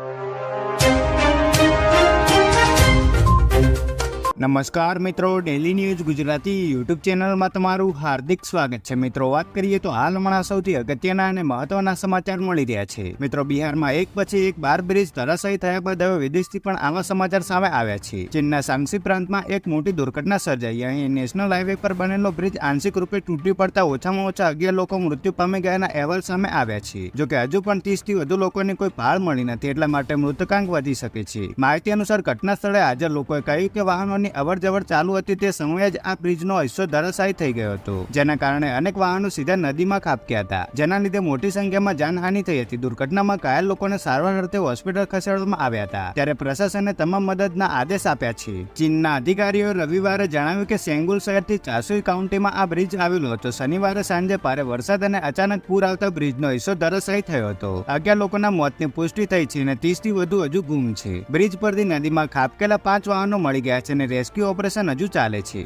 you. નમસ્કાર મિત્રો daily news Gujarati YouTube ચેનલમાં તમારું હાર્દિક સ્વાગત છે. મિત્રો, વાત કરીએ તો હાલ હમણાં સૌથી અગત્યના અને મહત્વના સમાચાર મળી રહ્યા છે. મિત્રો, બિહારમાં એક પછી એક બાર બ્રિજ ધરાશાયી થયા બાદ હવે વિદેશથી પણ આવા સમાચાર સામે આવ્યા છે. ચીનના સાંસી પ્રાંતમાં એક મોટી દુર્ઘટના સર્જાઈ અહીં નેશનલ હાઈવે પર બનેલો બ્રિજ આંશિક રૂપે તૂટી પડતા ઓછામાં ઓછા અગિયાર લોકો મૃત્યુ પામી ગયાના અહેવાલ સામે આવ્યા છે. જોકે હજુ પણ ત્રીસથી વધુ લોકોને કોઈ ભાળ મળી નથી, એટલા માટે મૃતકાંક વધી શકે છે. માહિતી અનુસાર ઘટના સ્થળે હાજર લોકોએ કહ્યું કે વાહનોની અવર જવર ચાલુ હતી તે સમયે જ આ બ્રિજનો હિસ્સો ધરાશાયી થઈ ગયો હતો, જેના કારણે અનેક વાહનો સીધા નદીમાં ખાબક્યા હતા. જેના લીધે મોટી સંખ્યામાં જાનહાનિ થઈ હતી. દુર્ઘટનામાં ઘાયલ લોકોને સારવાર અર્થે હોસ્પિટલ ખસેડવામાં આવ્યા હતા. ત્યારે પ્રશાસને તમામ મદદના આદેશ આપ્યા છે. ચીનના અધિકારીઓએ રવિવારે જણાવ્યું કે સેંગુલ શહેરથી ચાસુઈ કાઉન્ટીમાં આ બ્રિજ આવેલો હતો. શનિવારે સાંજે ભારે વરસાદ અને અચાનક પૂર આવતા બ્રિજનો હિસ્સો ધરાશાયી થયો હતો. અગિયાર લોકોના મોતની પુષ્ટિ થઈ છે અને ત્રીસથી વધુ હજુ ગુમ છે. બ્રિજ પરથી નદીમાં ખાબકેલા પાંચ વાહનો મળી ગયા છે અને રેસ્ક્યુ ઓપરેશન હજુ ચાલે છે.